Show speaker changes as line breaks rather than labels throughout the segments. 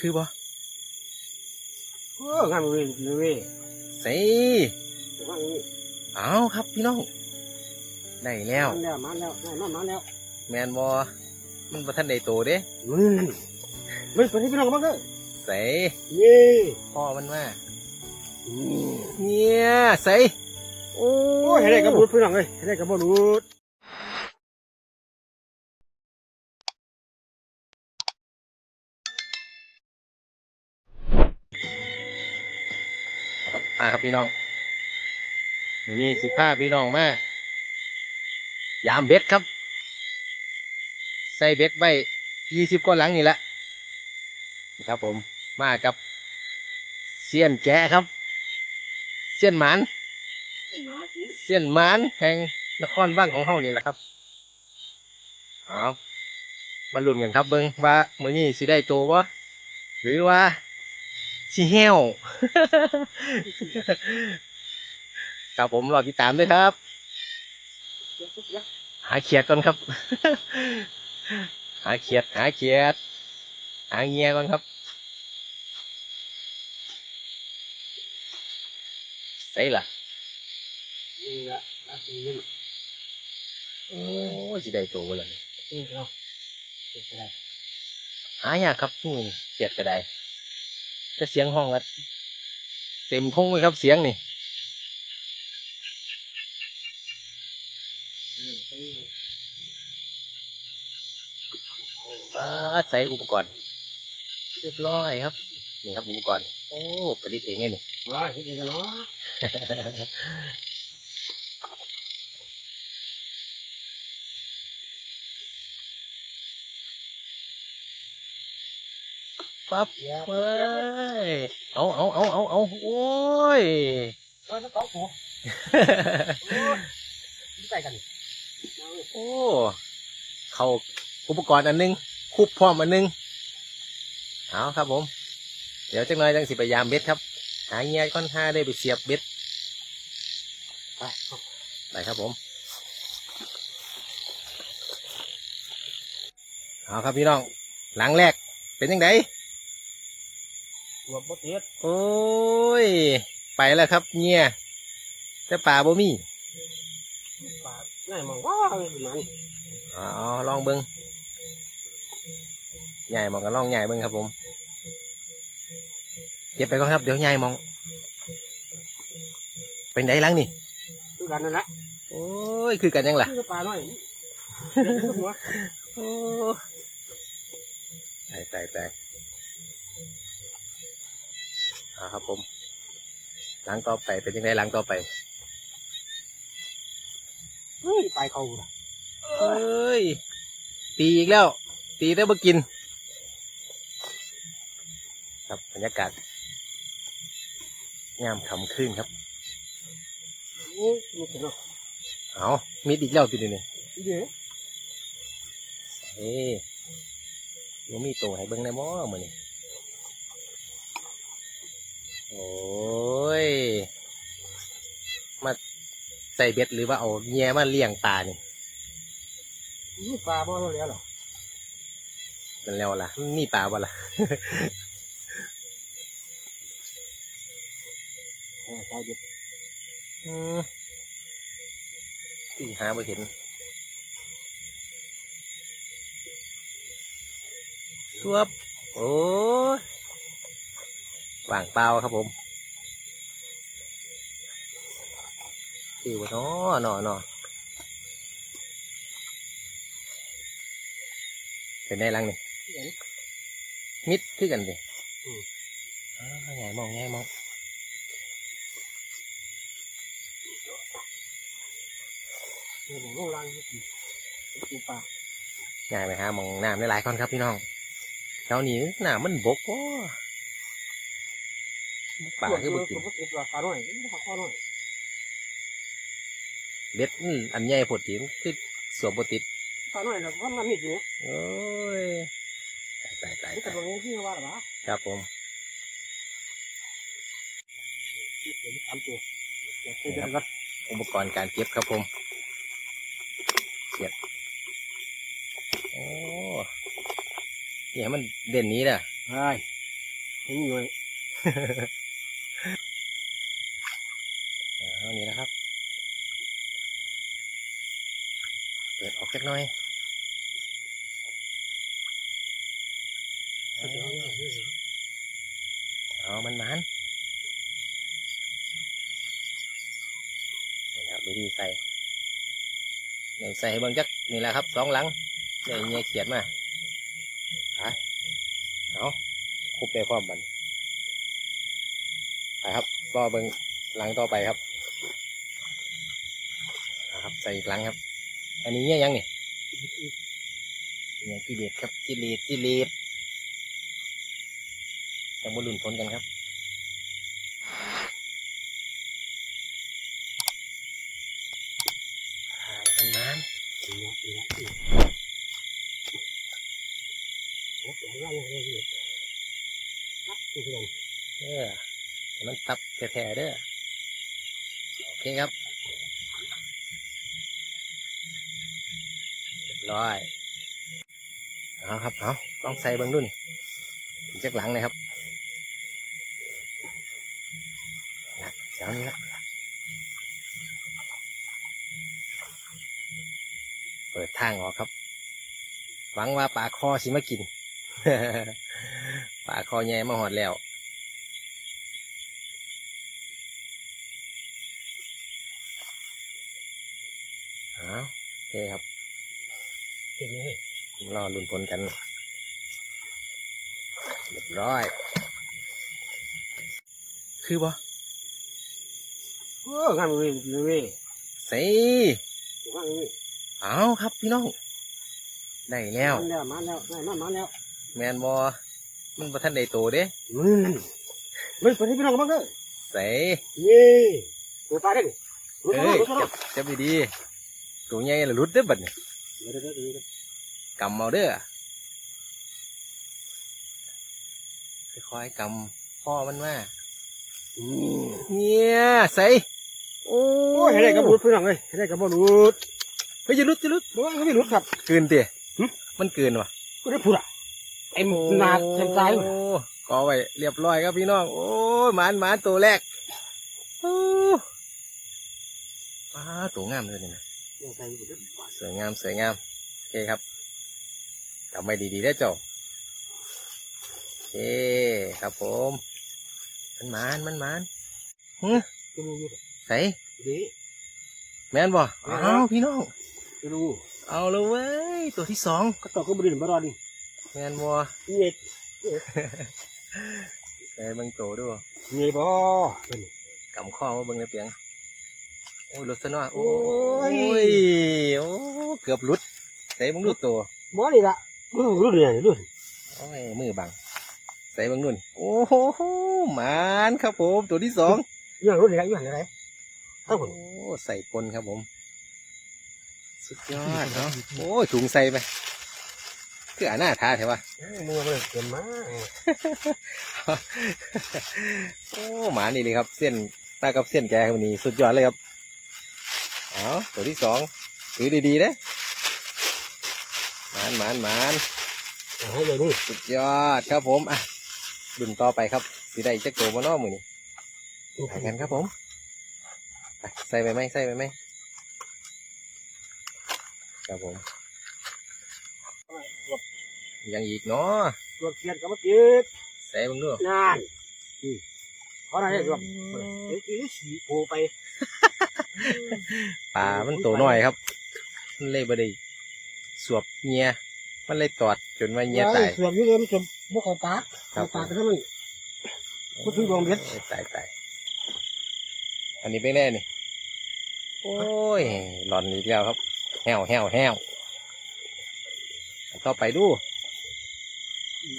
คือบ่
เอองานเว้ยเว้ย
ใส่
งานเว้ย
เอาครับพี่น้อง ได้แล้ว
มาแล้วมาแล้วมามาแล้ว
แมนบอมันบ่ทันได้โตเด้
มึงเฮ้ยไปที่พี่น้องมาเด้อ
ใส่
เย่
พ่อมันมาเนี่ยใส่โอ้
โอ้ยให้ได้กระบุดพี่น้องเอ้ยให้ได้กระบุด
ครับพี่น้องนี่สิผ้าพี่น้องมายามเบ็ดครับ ใส่เบ็ดไว้ยี่สิบก้อนหลังนี่แหละครับผมมากับเซียนแกะครับเซียนหมานเซียนหมานแห่งนครบ้านของเฮานี่แหละครับเอามาลุ้นกันครับเบิ้งว่ามื้อนี้สิได้โตบ่หรือว่า สิเหี่ยวครับผมรอติดตามด้วยครับ หาเขียดก่อนครับ หาเขียด หาเขียด หาเงียก่อนครับใส่ล่ะ
นี่ละนี่
โอ้ยสิได้ตัวบ่ล่ะนี่
นี่เนาะ
หายากครับนี่เขียดก็ได้ แต่เสียงห้องก็เต็มพงเลยครับเสียงนี่อ่าใส่อุปกรณ์เรียบร้อยครับ นี่ครับอุปกรณ์ โอ้ประดิษฐ์เองไงนี่
ว้าเฮ็ดกันเนาะ
ปั๊บเว้ยเอาเอาเอาเอาเอาโอ้ย
เออต้องกูใส่กัน
โอ้เขาอุปกรณ์อันหนึงคุบพร้อมอันหนึงเอาครับผม เดี๋ยวจังน่อยจังสิพยายามเบ็ดครับ หาเงี้ยค่อนข้าได้ไปเสียบเบ็ด
ไป
ไปครับผมเอาครับพี่น้องหลังแรกเป็นยังไง
วบ่ติด
โอ้ย ไปแล้วครับเงี้ยแต่ป่าบ่มี
ปากง่ายมองว้ามัน
อ๋อลองเบิ้งใหญ่มองกันลองใหญ่เบิ้งครับผมเก็บไปก่อนครับเดี๋ยวใหญ่มอง เป็นไงหลังนี่
คือกันนั่นแหละ
โอ้ยคือกันยังล่ะ
คือปลาน้อยหัว
โอ้ตายตายตาย เอาครับผม หลังต่อไปเป็นยังไงหลังต่อไป
เฮ้ยปลายเขา
เอ้ย ตีอีกแล้ว ตีได้บ่กิน ครับบรรยากาศยามค่ำคืนครับ
โอ้ยนี่เนาะ
เอามิดอีกแล้วตีนี่นี่
เดี๋ยว
เฮ้ยยังมีตัวให้เบิ่งได้บ่มื้อนี้ โอ้ย มาใส่เบ็ดหรือว่าเอาแง่มาเลี้ยงปลานี่
นี่ปลาบ่รู้แล้วหรอ
มันแล้วล่ะมันมีปลาบ่ล่ะ
เออใช่เด็ด
อืมที่หาบ่เห็นสวบโอ้ย ว่างเปล่าครับผมคือว่าน้อน้อน้อเป็นได้ลังนี่มิดคือกันดิอ้าวไงมองไงมอง
นี่ผมลงลังกูปลา
ง่ายไหมฮะมองน้ำได้หลายคนครับพี่น้องแถวนี้น้ำมันบกโอ้ ป่าคือบุกิน
บ่ติดว่าปลาน้อยปลาข้อน้อย
เบ็ดมันอันใหญ่ผดถิมคือสวมบติด
ปลาน้อยน่ะมันมันมีอยู่
โอ้ยตายตาย
นี่แต่
ตาย
ตรงนี้ที่ว่าหรอ
ครับผม
เห็นสามตัวเดี๋ยวเดี๋ยวก็
อุปกรณ์การเก็บครับผมเสียบโอ้เนี่ยมันเด่นนี้น่ะ
ใช่นี่หน่อย
เอานี่นะครับ เปิดออกจักหน่อย
เอา
มันมันนี่ครับดูดีใส่เนี่ยใส่ให้เบิ่งจักนี่แหละครับสองหลังเนี่ยเงียเขียดมาไปเอาคุบไปพร้อมบันไปครับรอเบิ่งหลังต่อไปครับ ใส่อีกหลังครับ อันนี้เนี่ยยังนี่เนี่ยกิเลสครับกิเลสกิเลสจะมาลุ้นผลกันครับมันมัน
ดีนะดีนะดีโอ้โหเอาล่างเลยนี่ครับนี่คือกัน
เออมันตับแท้ๆเด้อโอเคครับ ร้อยเอาครับเอาลองใส่เบิ้งดูนี่อีกจากหลังเลยครับนะเดี๋ยวนี้ละเปิดทางออกครับ หวังว่าปลาคอสิมากินปลาคอใหญ่มาหอดแล้วเอาโอเคครับ
เห็นไหมเฮ้ย
รอลุ้นผลกันเรียบร้อย คือบ่
โอ้งานเว้ยเว้ย
ใส่
งานเว้ย
เอาครับพี่น้อง ได้แล้ว
มาแล้ว มาแล้วมามาแล้ว
แมนบอมันประทันได้โตเด้
อืมมันเป็นที่พี่น้องบ้างเด้อ
ใส่
นี่ตัวปลาได้ดิตัว
เอ้
ปลายตัวปลา
จับจับดีๆตัวใหญ่ละรุดเด้อบัดนี้
เดี๋ย วเดี๋ยวเดี๋ยวเดี๋ยว
กำเอาเด้อค่อยๆกำพ่อมันมา
อืม
เนี่ยใส่โอ้
โอ้ยให้ได้กระบุดพี่น้องเลยให้ได้กระบุด
เฮ้ยจะรุดจะรุด
บ่ว่าเขาไม่รู้ครับ
เกินเตี๋ย
หึ
มันเกินวะ
ก็ได้พูดอะไอ้หนาเต็มใจ
โอ้ก็ไว้เรียบร้อยครับพี่น้อง โอ้ยหมานหมานตัวแรกโอ้ป้าตัวงามเลยนี่นะ
ใส่อยู่เด้อ
สวยงามสวยงาม โอเคครับจำไว้ดีๆได้อเจ้าโอเคครับผม มันหมานมันหมาน
จะรู้อยู่
ใส่
ดี
แม่นบ่อ้าวพี่น้อง
จะรู้
เอาเลยเว้ย ตัวที่สอง
ก็ต่อก็บริณมารอดิ
แม่นบ่
เน็ต
ใส่เบิ่งโตด้วย
เน็ตบ่เป็น
กำข้อมาเบิ่งในเปียง โอ้ยหลุดซะหน่อยโอ้
โอ้ย
ยโอ้เกือบหลุดใส่เบิ่งหลุดตัว
บ่นี่ละรู้รู้เนี่ยรู้
โอ้ยมือบังใส่เบิ่งนู่น โอ้โหหมานครับผม ตัวที่สอง
ยังรู้เนี่ยยังอะไรทั้งหม
โอ้
ด
ใส่ปนครับผม สุดยอดเนาะโอ้ยถุงใส่ไปคืออ่าหน้าทาเถอะวะ
มือมันเกินมา
โอ้หมานี่เลยครับ เส้นตากับเส้นแกคนนี้สุดยอดเลยครับ เอาตัวที่สองถือดีๆนะหมานหมานหมาน
ให้เลยนี่
สุดยอดครับผมอะดุนต่อไปครับสีได้จักโตมาเนอมือนี่ไปกันครับผมไปใส่ไปไหมใส่ไปไหมครับผมยังอีกเนาะ
ตัวเกียร์กับเมื่อกี้
ใส่เบังด้วย
นานเพราะอะไรครับเมื่อกี้สีโผล่ไป
ปลามันโตน้อยครับ มันเลยบ่ได้สวบเงียมันเลยตอดจนว่าเงียตาย
ส่วนนี้เลยมันจะบกเขาปาก
ครับ
ปากกันทั้งนั้นพูดถึงดวงเบ็ด
โอ้ยตายตายอันนี้เป็นแน่นี่โอ้ยหลอนอีกแล้วครับแห้วแห้วแห้วอันต่อไปดู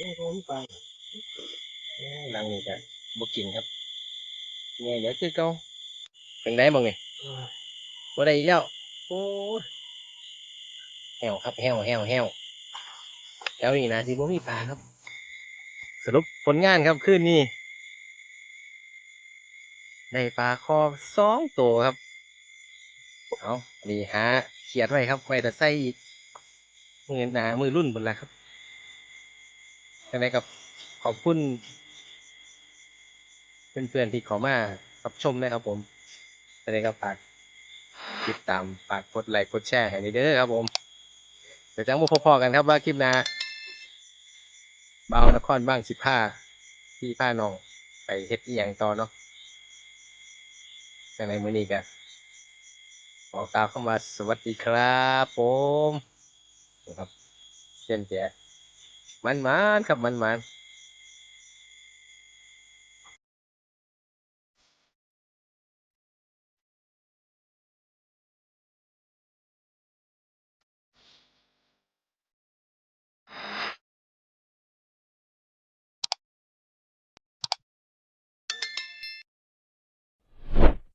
ยังคงไป
ดังนี่จะบกินครับเงียเดี๋ยวคือเก่า เป็นไงบ้างนี่บ่ได้แล้วโอ้แห้วครับแห้วแห้วแห้วแถวนี้นะสิบ่มีปลาครับ สรุปผลงานครับคืนนี้ได้ปลาคอสองตัวครับเอาดีหาเขียดไว้ครับไว้แต่ใส่อีกมือหนามือรุ่นบนละครับยังไงกับขอบคุณเพื่อนๆที่เขามารับชมนะครับผม จะได้ก็ฝากติดตามฝากกดไลค์กดแชร์ให้เด้อครับผม เดี๋ยวจังมาพอๆกันครับว่าคลิปหน้าเบานครบ้างสิบห้าที่ผ้าน้อง ไปเฮ็ดอีหยังต่อเนาะจังในมื้อนี้กันขอกล่าวคำว่าสวัสดีครับผมครับเช่นแกมันๆครับมันๆ